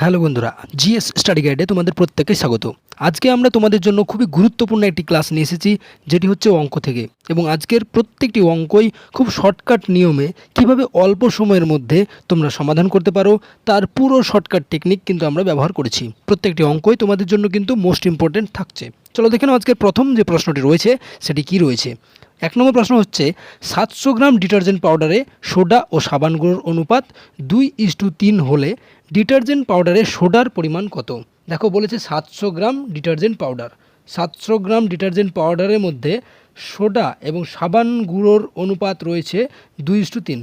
Hello বন্ধুরা, GS study গাইডে তোমাদের প্রত্যেককে স্বাগত। আজকে আমরা তোমাদের জন্য খুবই গুরুত্বপূর্ণ একটি ক্লাস নিয়ে এসেছি, যেটি হচ্ছে অঙ্ক থেকে। এবং আজকের প্রত্যেকটি অঙ্কই খুব শর্টকাট নিয়মে কীভাবে অল্প সময়ের মধ্যে তোমরা সমাধান করতে পারো, তার পুরো শর্টকাট টেকনিক কিন্তু আমরা ব্যবহার করেছি। প্রত্যেকটি অঙ্কই তোমাদের জন্য কিন্তু মোস্ট ইম্পর্টেন্ট থাকছে। চলো দেখে আজকের প্রথম যে প্রশ্নটি রয়েছে, সেটি কি রয়েছে? এক নম্বর প্রশ্ন হচ্ছে, সাতশো গ্রাম ডিটারজেন্ট পাউডারে সোডা ও সাবান গুঁড়োর অনুপাত দুই ইস টু তিন হলে ডিটারজেন্ট পাউডারে সোডার পরিমাণ কত? দেখো, বলেছে সাতশো গ্রাম ডিটারজেন্ট পাউডার। সাতশো গ্রাম ডিটারজেন্ট পাউডারের মধ্যে সোডা এবং সাবান গুঁড়োর অনুপাত রয়েছে দুই ইস টু তিন।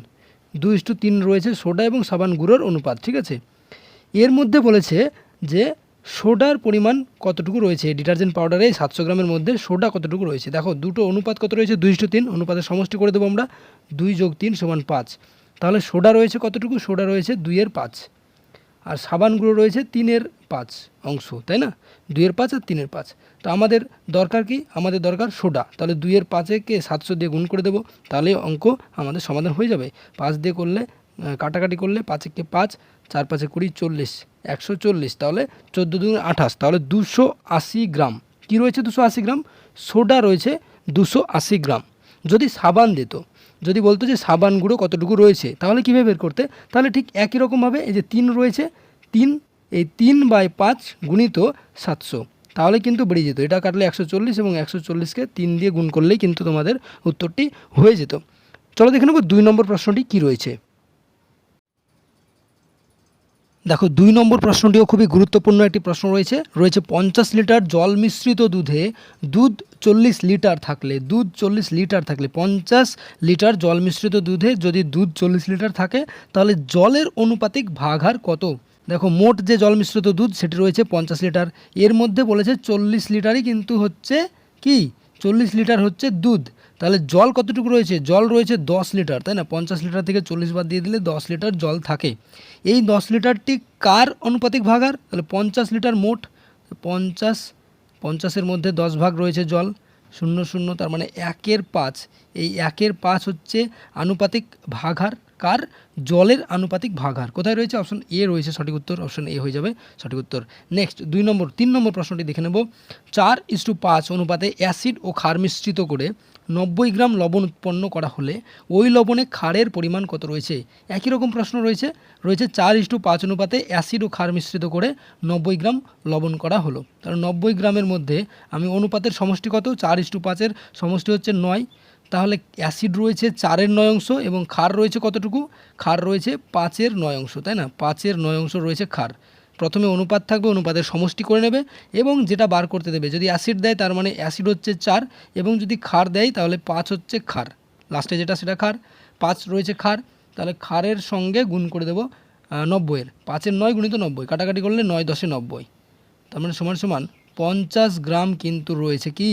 দুই ইস টু তিন রয়েছে সোডা এবং সাবান গুঁড়োর অনুপাত, ঠিক আছে? এর মধ্যে বলেছে যে সোডার পরিমাণ কতটুকু রয়েছে? ডিটারজেন্ট পাউডারে সাতশো গ্রামের মধ্যে সোডা কতটুকু রয়েছে? দেখো, দুটো অনুপাত কত রয়েছে? দুই তিন, অনুপাতের সমষ্টি করে দেবো আমরা দুই যোগ তিন সমান পাঁচ। তাহলে সোডা রয়েছে কতটুকু? সোডা রয়েছে দুইয়ের পাঁচ। আর সাবান গুঁড়ো রয়েছে তিনের পাঁচ অংশ, তাই না? দুইয়ের পাঁচ আর তিনের পাঁচ। তো আমাদের দরকার কি? আমাদের দরকার সোডা। তাহলে দুইয়ের পাঁচেকে সাতশো দিয়ে গুণ করে দেবো? তাহলে অঙ্ক আমাদের সমাধান হয়ে যাবে। পাঁচ দিয়ে করলে কাটাকাটি করলে পাঁচেকে পাঁচ, চার পাঁচে কুড়ি, চল্লিশ। একশো চল্লিশ, তাহলে চোদ্দ দুগুণ আঠাশ, তাহলে দুশো আশি গ্রাম। কি রয়েছে দুশো আশি গ্রাম? সোডা রয়েছে দুশো আশি গ্রাম। যদি সাবান দিত, যদি বলতো যে সাবান গুঁড়ো কতটুকু রয়েছে, তাহলে কীভাবে বের করতে? তাহলে ঠিক একই রকমভাবে এই যে তিন রয়েছে, তিন, এই তিন বাই পাঁচ গুণিত সাতশো। তাহলে কিন্তু বেড়ে যেত। এটা কাটলে একশো চল্লিশ এবং একশো চল্লিশকে তিন দিয়ে গুণ করলেই কিন্তু তোমাদের উত্তরটি হয়ে যেত। চলো দেখে নেব দুই নম্বর প্রশ্নটি কী রয়েছে। দেখো, দুই নম্বর প্রশ্নটিও খুবই গুরুত্বপূর্ণ একটি প্রশ্ন রয়েছে। রয়েছে পঞ্চাশ লিটার জল মিশ্রিত দুধে দুধ চল্লিশ লিটার থাকলে, দুধ চল্লিশ লিটার থাকলে, পঞ্চাশ লিটার জল মিশ্রিত দুধে যদি দুধ চল্লিশ লিটার থাকে, তাহলে জলের অনুপাতিক ভাগহার কত? দেখো, মোট যে জল মিশ্রিত দুধ, সেটি রয়েছে পঞ্চাশ লিটার। এর মধ্যে বলেছে চল্লিশ লিটারই কিন্তু হচ্ছে কি? চল্লিশ লিটার হচ্ছে দুধ। তাহলে জল কতটুকু রয়েছে? জল রয়েছে দশ লিটার, তাই না? পঞ্চাশ লিটার থেকে চল্লিশ বাদ দিয়ে দিলে দশ লিটার জল থাকে। এই দশ লিটারটি কার অনুপাতিক ভাগার তাহলে পঞ্চাশ লিটার মোট, পঞ্চাশ, পঞ্চাশের মধ্যে দশ ভাগ রয়েছে জল, শূন্য শূন্য, তার মানে একের পাঁচ। এই একের পাঁচ হচ্ছে আনুপাতিক ভাগার কার জলের আনুপাতিক ভাগার? কোথায় রয়েছে? অপশন এ রয়েছে, সঠিক উত্তর। অপশন এ হয়ে যাবে, সঠিক উত্তর। নেক্সট দুই নম্বর, তিন নম্বর প্রশ্নটি দেখে নেব। চার ইস টু পাঁচ অনুপাতে অ্যাসিড ও ক্ষার মিশ্রিত করে নব্বই গ্রাম লবণ উৎপন্ন করা হলে ওই লবণে ক্ষারের পরিমাণ কত রয়েছে? একই রকম প্রশ্ন রয়েছে। রয়েছে চার ইস টু পাঁচ অনুপাতে অ্যাসিড ও ক্ষার মিশ্রিত করে নব্বই গ্রাম লবণ করা হলো। তাহলে নব্বই গ্রামের মধ্যে আমি অনুপাতের সমষ্টি কত? চার ইস টু পাঁচের সমষ্টি হচ্ছে নয়। তাহলে অ্যাসিড রয়েছে চারের নয় অংশ এবং ক্ষার রয়েছে কতটুকু? ক্ষার রয়েছে পাঁচের নয় অংশ, তাই না? পাঁচের নয় অংশ রয়েছে ক্ষার। প্রথমে অনুপাত থাকবে, অনুপাতের সমষ্টি করে নেবে এবং যেটা বার করতে দেবে। যদি অ্যাসিড দেয়, তার মানে অ্যাসিড হচ্ছে চার এবং যদি ক্ষার দেয়, তাহলে পাঁচ হচ্ছে ক্ষার। লাস্টে যেটা, সেটা ক্ষার। পাঁচ রয়েছে ক্ষার, তাহলে ক্ষারের সঙ্গে গুণ করে দেবো নব্বইয়ের। পাঁচের নয় গুণিত নব্বই, কাটাকাটি করলে নয় দশে নব্বই। তার মানে সমান সমান পঞ্চাশ গ্রাম কিন্তু রয়েছে কি?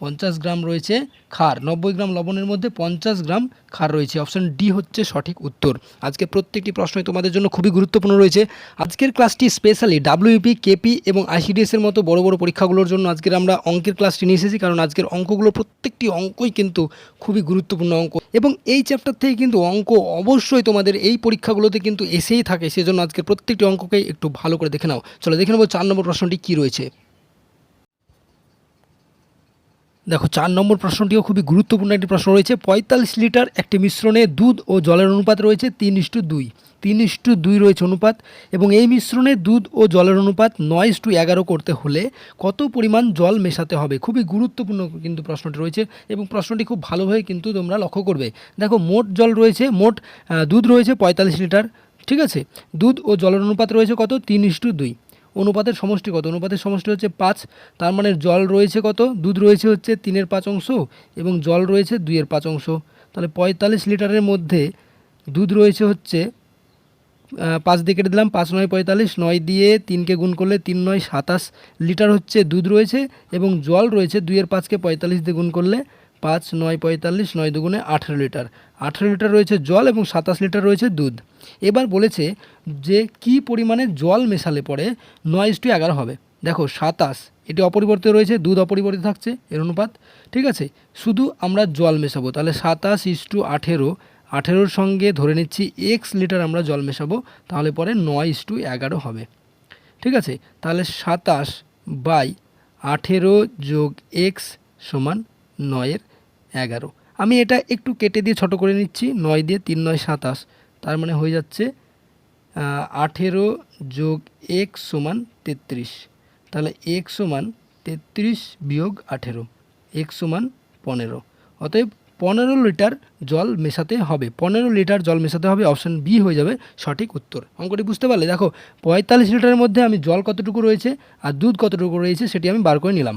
পঞ্চাশ গ্রাম রয়েছে ক্ষার। নব্বই গ্রাম লবণের মধ্যে পঞ্চাশ গ্রাম ক্ষার রয়েছে। অপশন ডি হচ্ছে সঠিক উত্তর। আজকে প্রত্যেকটি প্রশ্নই তোমাদের জন্য খুবই গুরুত্বপূর্ণ রয়েছে। আজকের ক্লাসটি স্পেশালি ডাব্লিউপি কেপি এবং আইসিডিএস এর মতো বড় বড় পরীক্ষাগুলোর জন্য আজকের আমরা অঙ্কের ক্লাসটি নিয়ে এসেছি, কারণ আজকের অঙ্কগুলো প্রত্যেকটি অঙ্কই কিন্তু খুবই গুরুত্বপূর্ণ অঙ্ক। এবং এই চ্যাপ্টার থেকে কিন্তু অঙ্ক অবশ্যই তোমাদের এই পরীক্ষাগুলোতে কিন্তু এসেই থাকে। সেজন্য আজকের প্রত্যেকটি অঙ্ককেই একটু ভালো করে দেখে নাও। চলো দেখে নেব চার নম্বর প্রশ্নটি কী রয়েছে। দেখো, চার নম্বর প্রশ্নটিও খুবই গুরুত্বপূর্ণ একটি প্রশ্ন রয়েছে। পঁয়তাল্লিশ লিটার একটি মিশ্রণে দুধ ও জলের অনুপাত রয়েছে তিন ইস্টু দুই। তিন ইস্টু দুই রয়েছে অনুপাত এবং এই মিশ্রণে দুধ ও জলের অনুপাত নয় ইস্টু এগারো করতে হলে কত পরিমাণ জল মেশাতে হবে? খুবই গুরুত্বপূর্ণ কিন্তু প্রশ্নটি রয়েছে এবং প্রশ্নটি খুব ভালোভাবে কিন্তু তোমরা লক্ষ্য করবে। দেখো, মোট জল রয়েছে, মোট দুধ রয়েছে পঁয়তাল্লিশ লিটার, ঠিক আছে? দুধ ও জলের অনুপাত রয়েছে কত? তিন ইস্টু দুই। অনুপাতের সমষ্টি কত? অনুপাতের সমষ্টি হচ্ছে পাঁচ, তার মানে জল রয়েছে কত? দুধ রয়েছে হচ্ছে তিনের পাঁচ অংশ এবং জল রয়েছে দুইয়ের পাঁচ অংশ। তাহলে পঁয়তাল্লিশ লিটারের মধ্যে দুধ রয়েছে হচ্ছে পাঁচ দিয়ে কেটে দিলাম, পাঁচ নয় পঁয়তাল্লিশ, নয় দিয়ে তিনকে গুণ করলে তিন নয় সাতাশ লিটার হচ্ছে দুধ রয়েছে এবং জল রয়েছে দুইয়ের পাঁচকে পঁয়তাল্লিশ দিয়ে গুণ করলে পাঁচ, নয়, পঁয়তাল্লিশ, নয় দুগুণে আঠেরো লিটার। আঠেরো লিটার রয়েছে জল এবং সাতাশ লিটার রয়েছে দুধ। এবার বলেছে যে কি পরিমাণে জল মেশালে পরে নয় ইস্টু এগারো হবে। দেখো, সাতাশ, এটি অপরিবর্তিত রয়েছে, দুধ অপরিবর্তিত থাকছে, এর অনুপাত, ঠিক আছে? শুধু আমরা জল মেশাবো, তাহলে সাতাশ ইস্টু আঠেরো, আঠেরোর সঙ্গে ধরে নিচ্ছি এক্স লিটার আমরা জল মেশাবো, তাহলে পরে নয় ইস্টু এগারো হবে। ঠিক আছে? তাহলে সাতাশ বাই আঠেরো যোগ এক্স সমান নয়ের এগারো। আমি এটা একটু কেটে দিয়ে ছোট করে নিচ্ছি, নয় দিয়ে তিন, নয়, সাতাশ। তার মানে হয়ে যাচ্ছে আঠেরো যোগ এক সমান তেত্রিশ। তাহলে এক্স সমান তেত্রিশ বিয়োগ আঠেরো, এক সমান পনেরো। অতএব পনেরো লিটার জল মেশাতে হবে। পনেরো লিটার জল মেশাতে হবে, অপশান বি হয়ে যাবে সঠিক উত্তর। অঙ্কটি বুঝতে পারলে, দেখো, পঁয়তাল্লিশ লিটারের মধ্যে আমি জল কতটুকু রয়েছে আর দুধ কতটুকু রয়েছে সেটি আমি বার করে নিলাম।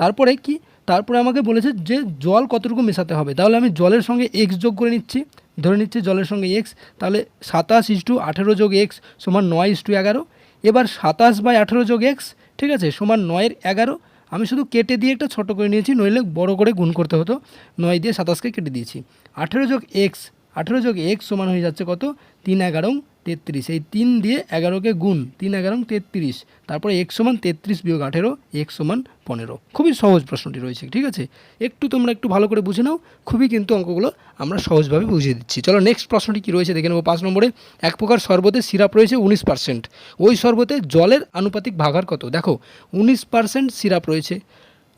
তারপরে কি? তারপরে আমাকে বলেছে যে জল কতটুকু মেশাতে হবে। তাহলে আমি জলের সঙ্গে এক্স যোগ করে নিচ্ছি। ধরে নিচ্ছি জলের সঙ্গে এক্স তাহলে সাতাশ ইস টু আঠেরো যোগ এক্স সমান নয় ইস টু এগারো। এবার সাতাশ বাই আঠেরো যোগ এক্স ঠিক আছে, সমান নয়ের এগারো। আমি শুধু কেটে দিয়ে একটা ছোটো করে নিয়েছি, নইলে বড় করে গুণ করতে হতো। নয় দিয়ে সাতাশকে কেটে দিয়েছি। আঠেরো যোগ এক্স আঠেরো যোগ এক্স সমান হয়ে যাচ্ছে কত? তিন এগারো। তেত্রিশ। এই তিন দিয়ে এগারোকে গুণ, তিন এগারো তেত্রিশ। তারপরে এক সমান তেত্রিশ বিয়োগ আঠেরো এক সমান পনেরো। খুবই সহজ প্রশ্নটি রয়েছে, ঠিক আছে? একটু তোমরা একটু ভালো করে বুঝে নাও, খুবই কিন্তু অঙ্কগুলো আমরা সহজভাবে বুঝিয়ে দিচ্ছি। চলো নেক্সট প্রশ্নটি কী রয়েছে দেখে নেব পাঁচ নম্বরে। এক প্রকার শরবতে সিরাপ রয়েছে উনিশ পার্সেন্ট ওই শরবতে জলের আনুপাতিক ভাগার কত? দেখো, উনিশ পার্সেন্ট সিরাপ রয়েছে,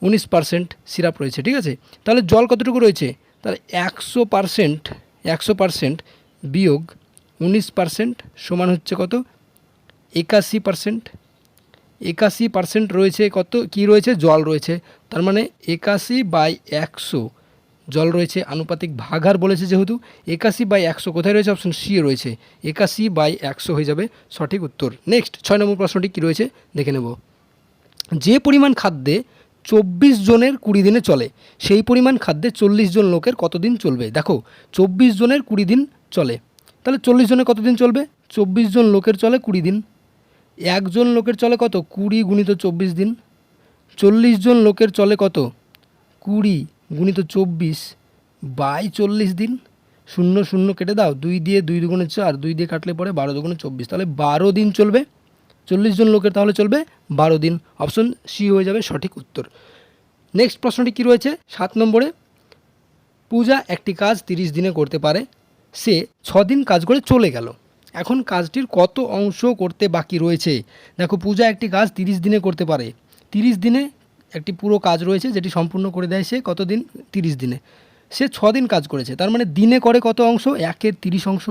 উনিশ পার্সেন্ট সিরাপ রয়েছে, ঠিক আছে? তাহলে জল কতটুকু রয়েছে? তাহলে একশো পার্সেন্ট একশো পার্সেন্ট বিয়োগ উনিশ পার্সেন্ট সমান হচ্ছে কত? একাশি পার্সেন্ট একাশি পার্সেন্ট রয়েছে কত? কি রয়েছে? জল রয়েছে। তার মানে একাশি বাই একশো। জল রয়েছে, আনুপাতিক ভাগার বলেছে যেহেতু, একাশি বাই একশো কোথায় রয়েছে? অপশন সি রয়েছে। একাশি বাই একশো হয়ে যাবে সঠিক উত্তর। নেক্সট ছয় নম্বর প্রশ্নটি কী রয়েছে? দেখে নেব। যে পরিমাণ খাদ্যে চব্বিশ জনের কুড়ি দিনে চলে, সেই পরিমাণ খাদ্যে চল্লিশ জন লোকের কতদিন চলবে? দেখো, চব্বিশ জনের কুড়ি দিন চলে। তাহলে চল্লিশ জনের কতদিন চলবে? চব্বিশ জন লোকের চলে কুড়ি দিন। একজন লোকের চলে কত? কুড়ি গুণিত চব্বিশ দিন। চল্লিশ জন লোকের চলে কত? কুড়ি গুণিত চব্বিশ বাই চল্লিশ দিন। শূন্য শূন্য কেটে দাও। দুই দিয়ে দুই দুগুণে চার, দুই দিয়ে কাটলে পরে বারো দুগুণে চব্বিশ। তাহলে বারো দিন চলবে। চল্লিশ জন লোকের তাহলে চলবে বারো দিন। অপশন সি হয়ে যাবে সঠিক উত্তর। নেক্সট প্রশ্নটি কী রয়েছে? সাত নম্বরে, পূজা একটি কাজ তিরিশ দিনে করতে পারে। সে দিন কাজ করে চলে গেল। এখন কাজটির কত অংশ করতে বাকি রয়েছে? দেখো, পূজা একটি কাজ তিরিশ দিনে করতে পারে। তিরিশ দিনে একটি পুরো কাজ রয়েছে যেটি সম্পূর্ণ করে দেয় সে কত দিন তিরিশ দিনে। সে ছ দিন কাজ করেছে। তার মানে দিনে করে কত অংশ? একের তিরিশ অংশ।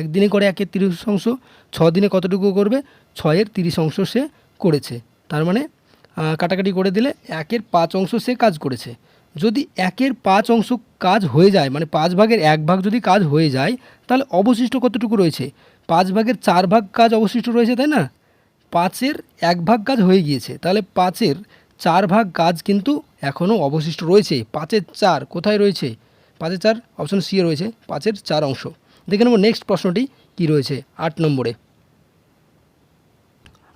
একদিনে করে একের তিরিশ অংশ। ছ দিনে কতটুকু করবে? ছয়ের তিরিশ অংশ সে করেছে। তার মানে কাটাকাটি করে দিলে একের পাঁচ অংশ সে কাজ করেছে। যদি একের পাঁচ অংশ কাজ হয়ে যায় মানে পাঁচ ভাগের এক ভাগ যদি কাজ হয়ে যায়, তাহলে অবশিষ্ট কতটুকু রয়েছে? পাঁচ ভাগের চার ভাগ কাজ অবশিষ্ট রয়েছে, তাই না? পাঁচের এক ভাগ কাজ হয়ে গিয়েছে, তাহলে পাঁচের চার ভাগ কাজ কিন্তু এখনও অবশিষ্ট রয়েছে। পাঁচের চার কোথায় রয়েছে? পাঁচের চার অপশন সি রয়েছে, পাঁচের চার অংশ। দেখে নেব নেক্সট প্রশ্নটি কি রয়েছে, আট নম্বরে।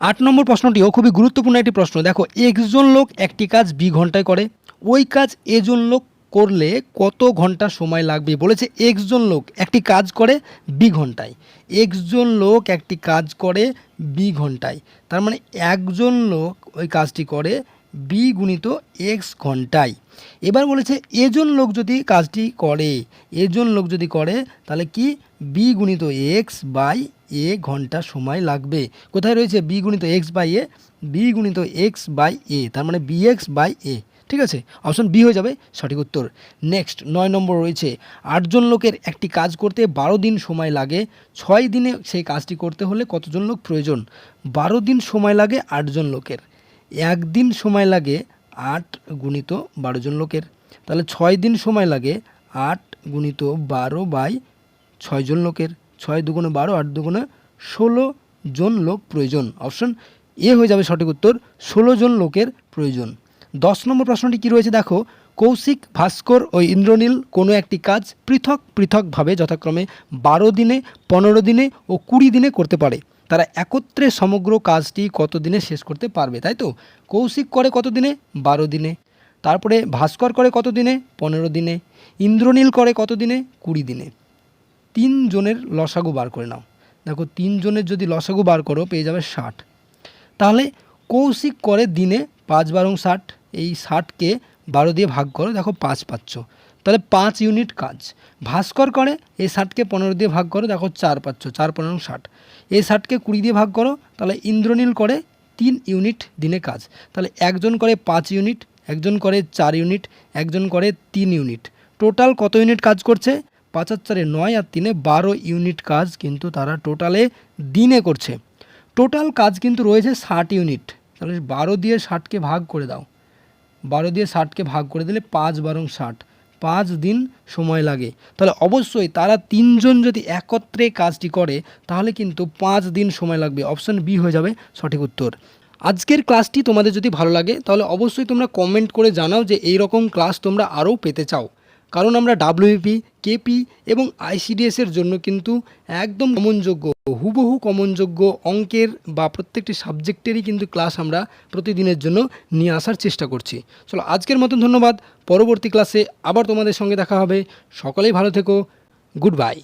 আট নম্বর প্রশ্নটিও খুবই গুরুত্বপূর্ণ একটি প্রশ্ন। দেখো, একজন লোক একটি কাজ বি ঘন্টায় করে, ওই কাজ এজন লোক করলে কত ঘণ্টা সময় লাগবে? বলেছে একজন লোক একটি কাজ করে বি ঘন্টায়। একজন লোক একটি কাজ করে বি ঘন্টায়। তার মানে একজন লোক ওই কাজটি করে বি গুণিত এক্স ঘন্টায়। এবার বলেছে, এজন লোক যদি কাজটি করে, এজন লোক যদি করে, তাহলে কি? বি গুণিত এক্স বাই এ ঘণ্টা সময় লাগবে। কোথায় রয়েছে বি গুণিত এক্স বাই এ বি গুণিত এক্স বাই এ তার মানে বি এক্স বাই এ ঠিক আছে? অপশন বি হয়ে যাবে, সঠিক উত্তর। নেক্সট নয় নম্বর রয়েছে, আটজন লোকের একটি কাজ করতে বারো দিন সময় লাগে। ছয় দিনে সেই কাজটি করতে হলে কতজন লোক প্রয়োজন? বারো দিন সময় লাগে আটজন লোকের। একদিন সময় লাগে আট গুণিত বারো জন লোকের। তাহলে ছয় দিন সময় লাগে আট গুণিত বারো বাই ছয়জন লোকের। ছয় দুগুণে বারো, আট দুগুণে ষোলো জন লোক প্রয়োজন। অপশন এ হয়ে যাবে সঠিক উত্তর, ষোলো জন লোকের প্রয়োজন। দশ নম্বর প্রশ্নটি কী রয়েছে? দেখো, কৌশিক, ভাস্কর ও ইন্দ্রনীল কোনো একটি কাজ পৃথক পৃথকভাবে যথাক্রমে বারো দিনে, পনেরো দিনে ও কুড়ি দিনে করতে পারে। তারা একত্রে সমগ্র কাজটি কত দিনে শেষ করতে পারবে, তাই তো? কৌশিক করে কত দিনে বারো দিনে। তারপরে ভাস্কর করে কত দিনে পনেরো দিনে। ইন্দ্রনীল করে কত দিনে কুড়ি দিনে। তিন জনের লসাগু বার করে নাও। দেখো, তিন জনের যদি লসাগু বার করো, পেয়ে যাবে ষাট। তাহলে কৌশিক করে দিনে পাঁচ বারং ষাট, এই ষাটকে বারো দিয়ে ভাগ করো, দেখো পাঁচ পাচ্ছ। তাহলে পাঁচ ইউনিট কাজ। ভাস্কর করে এই ষাটকে পনেরো দিয়ে ভাগ করো, দেখো চার পাচ্ছ, চার পনেরো ষাট। এই ষাটকে কুড়ি দিয়ে ভাগ করো, তাহলে ইন্দ্রনীল করে তিন ইউনিট দিনে কাজ। তাহলে একজন করে পাঁচ ইউনিট, একজন করে চার ইউনিট, একজন করে তিন ইউনিট। টোটাল কত ইউনিট কাজ করছে? পাঁচ আর চারে নয় আর তিনে বারো ইউনিট কাজ কিন্তু তারা টোটালে দিনে করছে। টোটাল কাজ কিন্তু রয়েছে ষাট ইউনিট। তাহলে বারো দিয়ে ষাটকে ভাগ করে দাও। বারো দিয়ে ষাটকে ভাগ করে দিলে পাঁচ বারং ষাট। পাঁচ দিন সময় লাগে। তাহলে অবশ্যই তারা তিনজন যদি একত্রে কাজটি করে, তাহলে কিন্তু পাঁচ দিন সময় লাগবে। অপশন বি হয়ে যাবে সঠিক উত্তর। আজকের ক্লাসটি তোমাদের যদি ভালো লাগে, তাহলে অবশ্যই তোমরা কমেন্ট করে জানাও যে এই রকম ক্লাস তোমরা আরও পেতে চাও। কারণ আমরা ডাব্লিউপি কেপি এবং আইসিডিএসের জন্য কিন্তু একদম কমনযোগ্য হুবহু কমনযোগ্য অঙ্কের বা প্রত্যেকটি সাবজেক্টেরই কিন্তু ক্লাস আমরা প্রতিদিনের জন্য নিয়ে আসার চেষ্টা করছি। চলো, আজকের মতন ধন্যবাদ। পরবর্তী ক্লাসে আবার তোমাদের সঙ্গে দেখা হবে। সকলেই ভালো থেকো। Good bye.